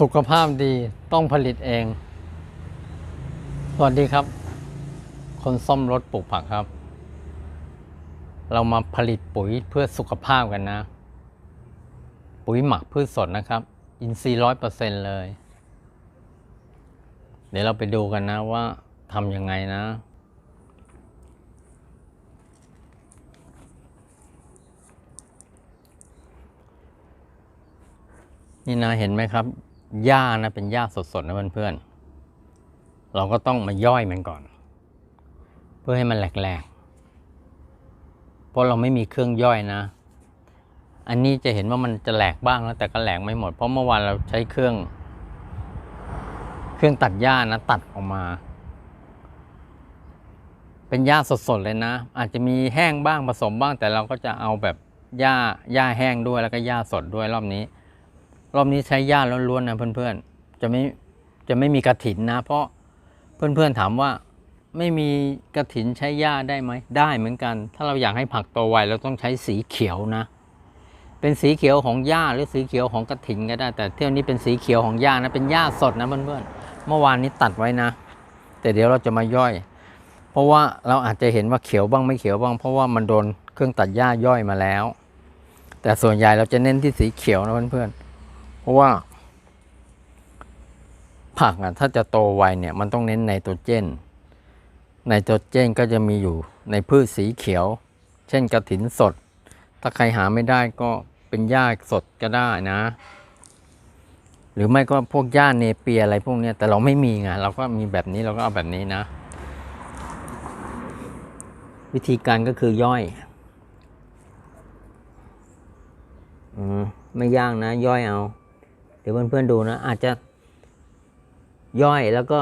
สุขภาพดีต้องผลิตเอง สวัสดีครับ คนซ่อมรถปลูกผักครับ เรามาผลิตปุ๋ยเพื่อสุขภาพกันนะ ปุ๋ยหมักพืชสดนะครับ อินทรีย์ร้อยเปอร์เซ็นเลย เดี๋ยวเราไปดูกันนะว่าทำยังไงนะ นี่นะเห็นไหมครับ หญ้านะเป็นหญ้าสดๆนะเพื่อนๆ เราก็ต้องมาย่อยมันก่อน เพื่อให้มันแหลกๆ เพราะเราไม่มีเครื่องย่อยนะ อันนี้จะเห็นว่ามันจะแหลกบ้างแล้วแต่ก็แหลกไม่หมด เพราะเมื่อวานเราใช้เครื่อง เครื่องตัดหญ้านะ ตัดออกมา เป็นหญ้าสดๆเลยนะ อาจจะมีแห้งบ้างผสมบ้าง แต่เราก็จะเอาแบบหญ้าหญ้าแห้งด้วยแล้วก็หญ้าสดด้วยรอบนี้ รอบนี้ใช้หญ้าล้วนๆนะเพื่อนๆ จะไม่จะไม่มีกระถินนะ เพราะเพื่อนๆถามว่าไม่มีกระถินใช้หญ้าได้ไหมได้เหมือนกัน ถ้าเราอยากให้ผักโตไวเราต้องใช้สีเขียวนะ เป็นสีเขียวของหญ้าหรือสีเขียวของกระถินก็ได้ แต่เที่ยวนี้เป็นสีเขียวของหญ้านะเป็นหญ้าสดนะเพื่อนๆเมื่อวานนี้ตัดไว้นะ แต่เดี๋ยวเราจะมาย่อย เพราะว่าเราอาจจะเห็นว่าเขียวบ้างไม่เขียวบ้าง เพราะว่ามันโดนเครื่องตัดหญ้าย่อยมาแล้ว แต่ส่วนใหญ่เราจะเน้นที่สีเขียวนะเพื่อนๆ เพราะว่า ผักอะถ้าจะโตไวเนี่ยมันต้องเน้นไนโตรเจนไนโตรเจนก็จะมีอยู่ในพืชสีเขียว เช่นกระถินสด ถ้าใครหาไม่ได้ก็เป็นหญ้าสดก็ได้นะ หรือไม่ก็พวกหญ้าเนเปียอะไรพวกนี้แต่เราไม่มีไงเราก็มีแบบนี้เราก็เอาแบบนี้นะ วิธีการก็คือย่อยอไม่ยากนะ ย่อยเอา เดี๋ยวเพื่อนๆดูนะ อาจจะย่อยแล้วก็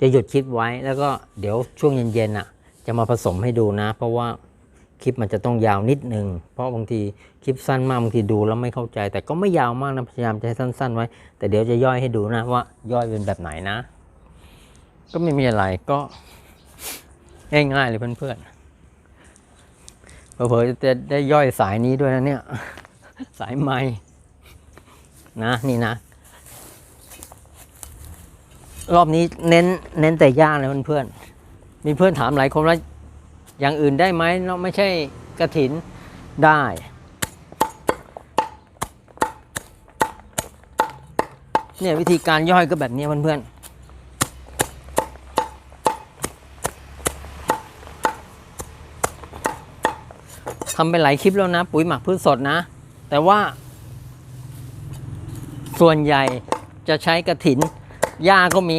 จะหยุดคลิปไว้แล้วก็เดี๋ยวช่วงเย็นๆอะ จะมาผสมให้ดูนะ เพราะว่าคลิปมันจะต้องยาวนิดนึงเพราะบางทีคลิปสั้นมากบางทีดูแล้วไม่เข้าใจ แต่ก็ไม่ยาวมากนะพยายามจะให้สั้น ๆ ไว้ แต่เดี๋ยวจะย่อยให้ดูนะว่าย่อยเป็นแบบไหนนะ ก็ไม่มีอะไรก็ง่ายๆเลยเพื่อนๆเผลอๆจะได้ย่อยสายนี้ด้วยนะเนี่ย สายไม้ นะนี่นะ รอบนี้เน้นเน้นแต่ย่างเลยเพื่อนๆมีเพื่อนถามหลายคนว่าอย่างอื่นได้ไหมเนาะไม่ใช่กระถินได้เนี่ยวิธีการย่อยก็แบบนี้เพื่อนๆทำไปหลายคลิปแล้วนะ ปุ๋ยหมักพืชสดนะ แต่ว่า ส่วนใหญ่จะใช้กระถินหญ้าก็มี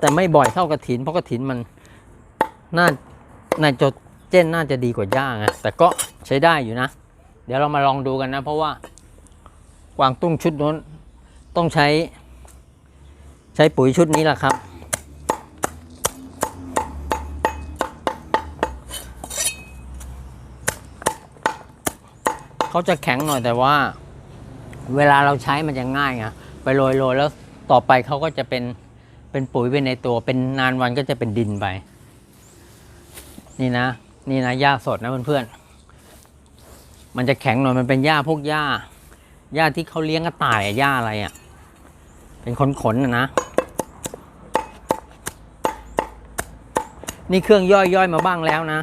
แต่ไม่บ่อยเท่ากระถิน เพราะกระถินมันน่าน่าจะเจนน่าจะดีกว่าหญ้าไงแต่ก็ใช้ได้อยู่นะ เดี๋ยวเรามาลองดูกันนะ เพราะว่ากวางตุ้งชุดนู้นต้องใช้ ใช้ปุ๋ยชุดนี้แหละครับ เขาจะแข็งหน่อยแต่ว่า เวลาเราใช้มันจะง่ายไงไปโรยโรยแล้วต่อไปเขาก็จะเป็นเป็นปุ๋ยไปในตัว เป็นนานวันก็จะเป็นดินไป นี่นะ นี่นะหญ้าสดนะเพื่อนๆมันจะแข็งหน่อยมันเป็นหญ้าพวกหญ้าหญ้าที่เขาเลี้ยงกระต่ายหญ้าอะไรอะ่ะ เป็นขนขนนะนะ นี่เครื่องย่อยย่อยมาบ้างแล้วนะ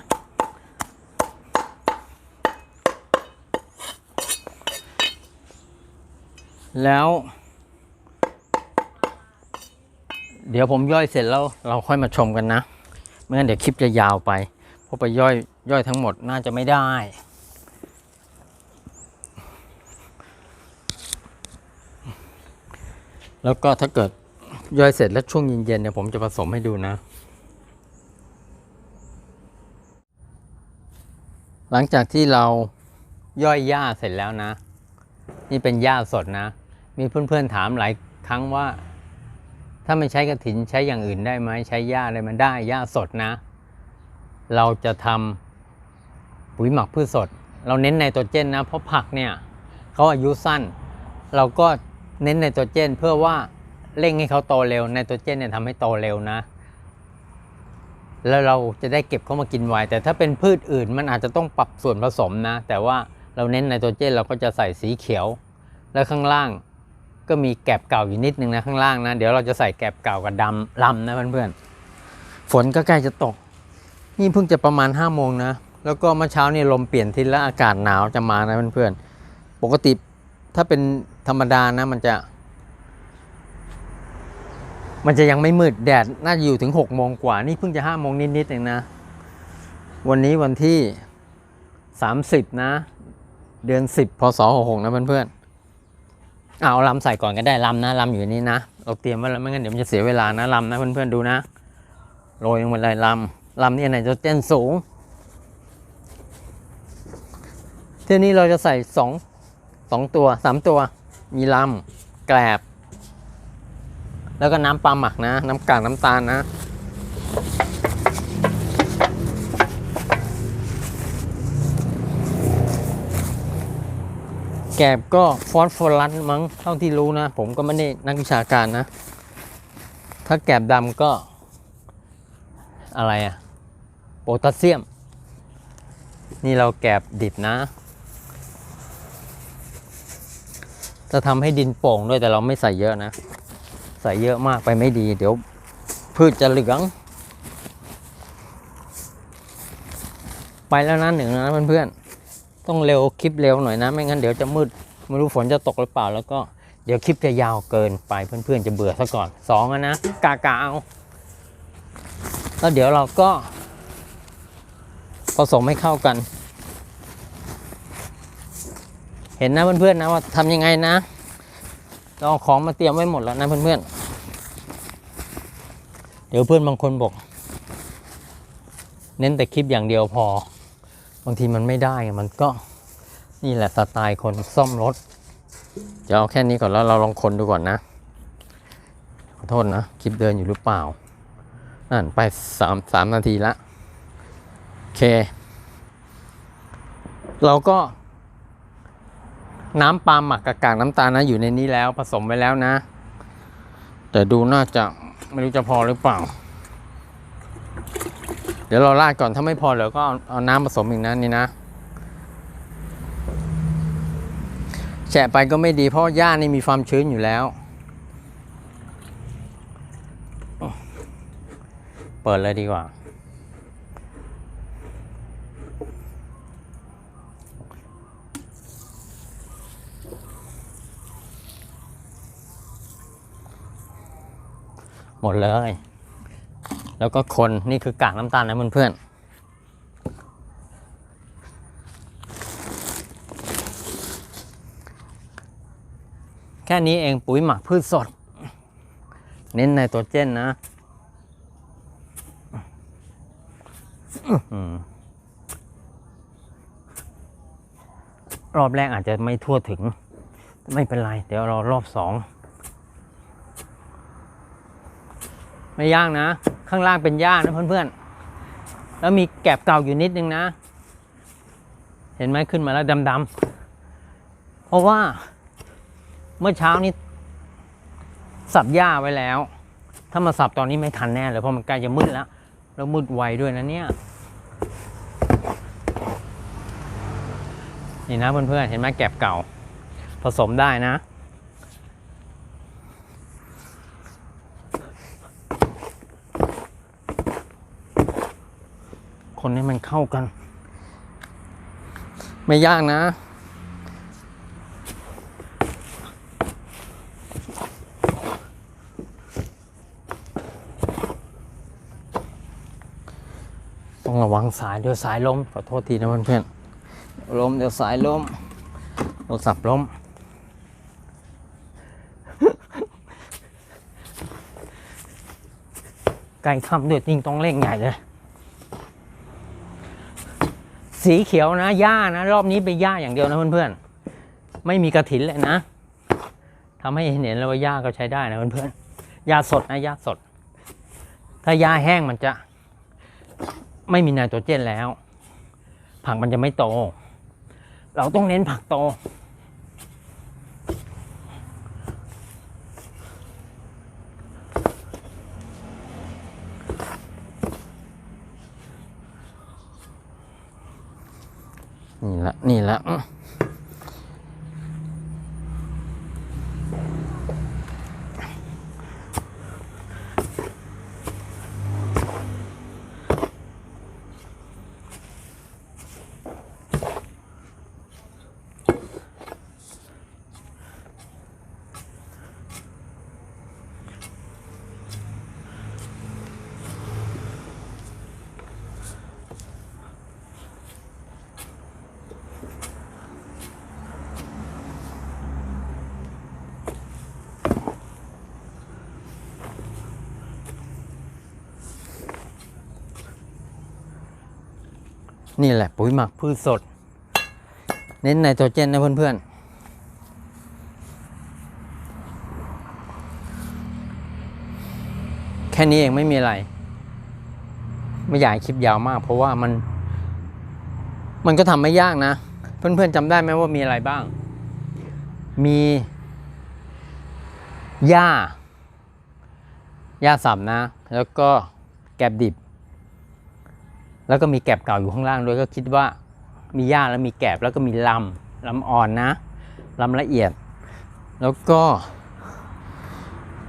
แล้ว เดี๋ยวผมย่อยเสร็จแล้วเราค่อยมาชมกันนะไม่งั้นเดี๋ยวคลิปจะยาวไปเพราะไปย่อยย่อยทั้งหมดน่าจะไม่ได้แล้วก็ถ้าเกิดย่อยเสร็จแล้วช่วงเย็นๆเนี่ยผมจะผสมให้ดูนะ หลังจากที่เราย่อยหญ้าเสร็จแล้วนะ นี่เป็นหญ้าสดนะ มีเพื่อนๆถามหลายครั้งว่า ถ้าไม่ใช้กระถินใช้อย่างอื่นได้ไหมใช้หญ้าอะไรมันได้หญ้าสดนะ เราจะทำปุ๋ยหมักพืชสด เราเน้นไนโตรเจนนะ เพราะผักเนี่ยเขาอายุสั้น เราก็เน้นไนโตรเจนเพื่อว่าเร่งให้เขาโตเร็วไนโตรเจนเนี่ยทำให้โตเร็วนะ แล้วเราจะได้เก็บเขามากินไวแต่ถ้าเป็นพืชอื่นมันอาจจะต้องปรับส่วนผสมนะ แต่ว่าเราเน้นไนโตรเจนเราก็จะใส่สีเขียว แล้วข้างล่าง ก็มีแกบเก่าอยู่นิดนึงนะข้างล่างนะ เดี๋ยวเราจะใส่แกบเก่ากับดำลำนะเพื่อนๆ ฝนก็ใกล้จะตก นี่เพิ่งจะประมาณ5้าโมงนะ แล้วก็เมื่อเช้านี่ลมเปลี่ยนทิศแล้วอากาศหนาวจะมานะเพื่อนๆ ปกติถ้าเป็นธรรมดานะมันจะ มันจะยังไม่มืดแดดน่าจะอยู่ถึง6กโมงกว่า นี่เพิ่งจะ5้าโมงนิดๆเองนะ วันนี้วันที่ 30 นะ เดือน 10พศ66นะเพื่อนๆ เอาลำใส่ก่อนก็ได้ลำนะลำอยู่นนี้นะเราเตรียมไว้แล้วไม่งั้นเดี๋ยวมันจะเสียเวลานะลำนะเพื่อนๆดูนะโรยลงมาเลยลำลำนี่ไหนจะเต้นสูงเที่ยวนี้เราจะใส่สองสองตัวสามตัว มีลำแกลบ แล้วก็น้ำปลาหมักนะ น้ำกากน้ำตาลนะ แกบก็ฟอสฟอรัสมั้งเท่าที่รู้นะ ผมก็ไม่ได้นักวิชาการนะ ถ้าแกบดำก็ อะไรอะโพแทสเซียม นี่เราแกบดิบนะ จะทำให้ดินโป่งด้วยแต่เราไม่ใส่เยอะนะ ใส่เยอะมากไปไม่ดี เดี๋ยวพืชจะเหลือง ไปแล้วนะหนึ่งนะเพื่อนๆ ต้องเร็วคลิปเร็วหน่อยนะ ไม่งั้นเดี๋ยวจะมืดไม่รู้ฝนจะตกหรือเปล่า แล้วก็เดี๋ยวคลิปจะยาวเกินไปเพื่อนๆจะเบื่อซะก่อนสองนะกากาเอาแล้วเดี๋ยวเราก็ผสมให้เข้ากัน เห็นนะเพื่อนๆนะว่าทำยังไงนะเราของมาเตรียมไว้หมดแล้วนะเพื่อนๆเดี๋ยวเพื่อนบางคนบอก เน้นแต่คลิปอย่างเดียวพอ บางทีมันไม่ได้มันก็นี่แหละสไตล์คนซ่อมรถจะเอาแค่นี้ก่อนแล้วเราลองคนดูก่อนนะ ขอโทษนะ คลิปเดินอยู่หรือเปล่า นั่นไปสามสามนาทีละ โอเค เราก็ น้ำปลาหมักกากากน้ำตาลนะ อยู่ในนี้แล้วผสมไว้แล้วนะ แต่ดูน่าจะไม่รู้จะพอหรือเปล่า เดี๋ยวเราราดก่อนถ้าไม่พอเดี๋ยวก็เอาเอาน้ำผสมอีกนะนี่นะแฉะไปก็ไม่ดีเพราะหญ้านี่มีความชื้นอยู่แล้ว เปิดเลยดีกว่า หมดเลย แล้วก็คนนี่คือกากน้ำตาลนะเพื่อนๆ แค่นี้เองปุ๋ยหมักพืชสด เน้นไนโตรเจนนะรอบแรกอาจจะไม่ทั่วถึง ไม่เป็นไร เดี๋ยวรารอบสอง ไม่ยากนะ ข้างล่างเป็นหญ้านะเพื่อนๆ แล้วมีแกบเก่าอยู่นิดนึงนะ เห็นไหมขึ้นมาแล้วดำๆ เพราะว่าเมื่อเช้านี้สับหญ้าไว้แล้ว ถ้ามาสับตอนนี้ไม่ทันแน่เลยเพราะมันใกล้จะมืดแล้ว แล้วมืดไวด้วยนะเนี่ย นี่นะเพื่อนๆ เห็นไหมแกบเก่า ผสมได้นะ คนให้มันเข้ากัน ไม่ยากนะต้องระวังสายเดี๋ยวสายล้มขอโทษทีนะเพื่อนๆล้มเดี๋ยวสายล้มโทรศัพท์ล้มไก่คำด้วยจริงต้องเร่งใหญ่เลย สีเขียวนะหญ้านะ รอบนี้เป็นหญ้าอย่างเดียวนะเพื่อนๆไม่มีกระถินเลยนะทำให้เห็นเห็นแล้วว่าหญ้าก็ใช้ได้นะเพื่อนๆหญ้าสดนะหญ้าสด ถ้าหญ้าแห้งมันจะ ไม่มีไนโตรเจนแล้ว ผักมันจะไม่โต เราต้องเน้นผักโต นี่ละ นี่ละ นี่แหละปุ๋ยหมักพืชสด เน้นไนโตรเจนนะเพื่อนๆแค่นี้เองไม่มีอะไร ไม่อยากคลิปยาวมาก เพราะว่ามัน มันก็ทำไม่ยากนะ เพื่อนๆจำได้ไหมว่ามีอะไรบ้าง มีหญ้าหญ้าสับนะ แล้วก็แกบดิบ แล้วก็มีแกบเก่าอยู่ข้างล่างด้วยก็คิดว่ามีหญ้าแล้วมีแกบแล้วก็มีลำลำอ่อนนะลำละเอียด แล้วก็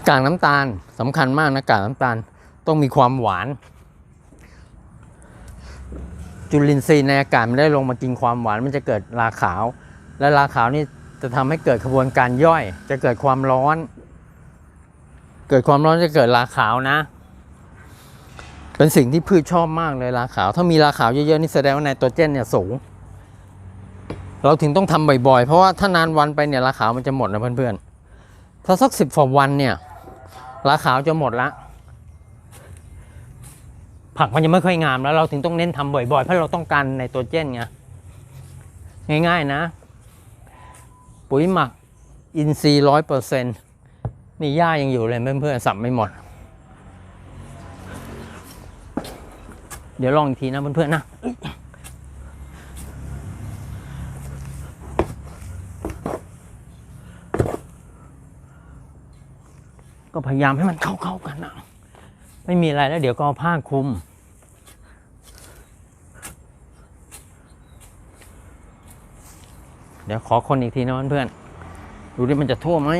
กากน้ำตาลสำคัญมากนะกากน้ำตาลต้องมีความหวาน จุลินทรีย์ในอากาศมันได้ลงมากินความหวานมันจะเกิดราขาว และราขาวนี่จะทำให้เกิดกระบวนการย่อย จะเกิดความร้อน เกิดความร้อนจะเกิดราขาวนะ เป็นสิ่งที่พืชชอบมากเลยราขาว ถ้ามีราขาวเยอะๆนี่แสดงว่าไนโตรเจนเนี่ยสูง เราถึงต้องทำบ่อยๆ เพราะว่าถ้านานวันไปเนี่ยราขาวมันจะหมดนะเพื่อนๆ ถ้าสักสิบกว่าวันเนี่ยราขาวจะหมดละ ผักมันจะไม่ค่อยงามแล้ว เราถึงต้องเน้นทำบ่อยๆ เพราะเราต้องการไนโตรเจนไง ง่ายๆนะ ปุ๋ยหมักอินทรีย์ร้อยเปอร์เซ็นต์นี่หญ้ายังอยู่เลยเพื่อนๆสับไม่หมด เดี๋ยวลองอีกทีนะเพื่อนๆนะก็พยายามให้มันเข้าๆกันนะไม่มีอะไรแล้วเดี๋ยวก็ผ้าคลุม เดี๋ยวขอคนอีกทีนะเพื่อนๆดูดิมันจะทั่วไหม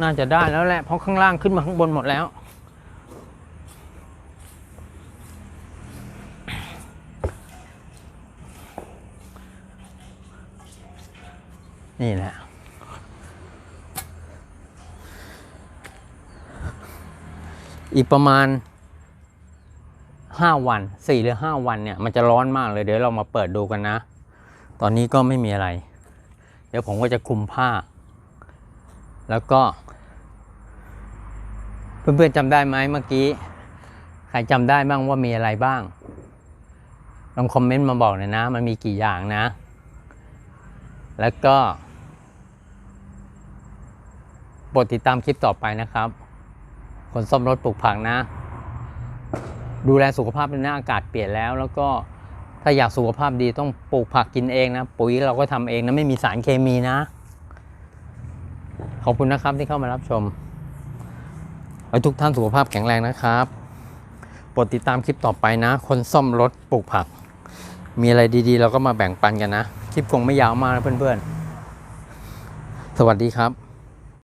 น่าจะได้แล้วแหละ เพราะข้างล่างขึ้นมาข้างบนหมดแล้ว นี่แหละอีกประมาณห้าวันสี่หรือห้าวันเนี่ยมันจะร้อนมากเลยเดี๋ยวเรามาเปิดดูกันนะ ตอนนี้ก็ไม่มีอะไร เดี๋ยวผมก็จะคลุมผ้า แล้วก็ เพื่อนๆจำได้ไหมเมื่อกี้ ใครจำได้บ้างว่ามีอะไรบ้าง ลองคอมเมนต์มาบอกหน่อยนะ มันมีกี่อย่างนะ แล้วก็ โปรดติดตามคลิปต่อไปนะครับ คนซ่อมรถปลูกผักนะ ดูแลสุขภาพในหน้าอากาศเปลี่ยนแล้ว แล้วก็ถ้าอยากสุขภาพดีต้องปลูกผักกินเองนะ ปุ๋ยเราก็ทำเองนะไม่มีสารเคมีนะ ขอบคุณนะครับที่เข้ามารับชมขอให้ทุกท่านสุขภาพแข็งแรงนะครับโปรดติดตามคลิปต่อไปนะ คนซ่อมรถปลูกผัก มีอะไรดีๆ เราก็มาแบ่งปันกันนะ คลิปคงไม่ยาวมากนะเพื่อนๆ สวัสดีครับ